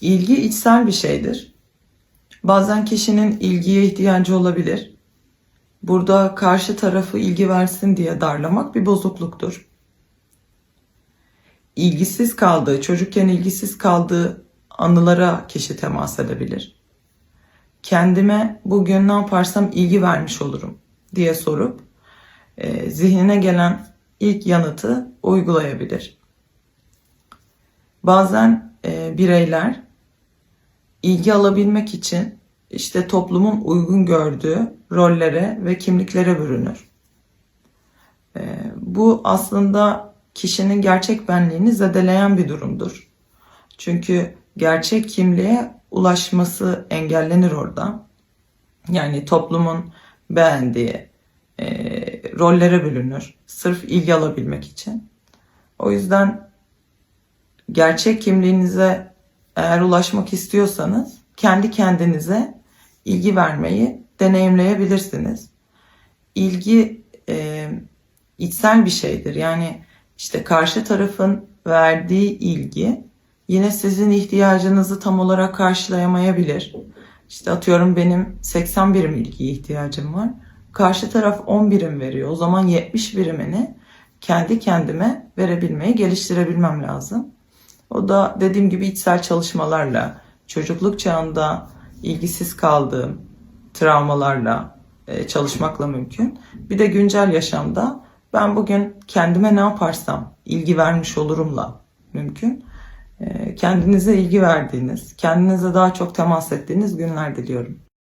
İlgi içsel bir şeydir. Bazen kişinin ilgiye ihtiyacı olabilir. Burada karşı tarafı ilgi versin diye darlamak bir bozukluktur. İlgisiz kaldığı, çocukken ilgisiz kaldığı anılara kişi temas edebilir. Kendime bugün ne yaparsam ilgi vermiş olurum diye sorup e, zihnine gelen ilk yanıtı uygulayabilir. Bazen e, bireyler ilgi alabilmek için işte toplumun uygun gördüğü rollere ve kimliklere bürünür. E, bu aslında kişinin gerçek benliğini zedeleyen bir durumdur. Çünkü gerçek kimliğe ulaşması engellenir orada. Yani toplumun beğendiği e, rollere bürünür. Sırf ilgi alabilmek için. O yüzden gerçek kimliğinize eğer ulaşmak istiyorsanız kendi kendinize ilgi vermeyi deneyimleyebilirsiniz. İlgi e, içsel bir şeydir. Yani işte karşı tarafın verdiği ilgi yine sizin ihtiyacınızı tam olarak karşılayamayabilir. İşte atıyorum benim 80 birim ilgiye ihtiyacım var. Karşı taraf 10 birim veriyor. O zaman 70 birimini kendi kendime verebilmeyi geliştirebilmem lazım. O da dediğim gibi içsel çalışmalarla, çocukluk çağında ilgisiz kaldığım travmalarla e, çalışmakla mümkün. Bir de güncel yaşamda ben bugün kendime ne yaparsam ilgi vermiş olurumla mümkün. E, Kendinize ilgi verdiğiniz, kendinize daha çok temas ettiğiniz günler diliyorum.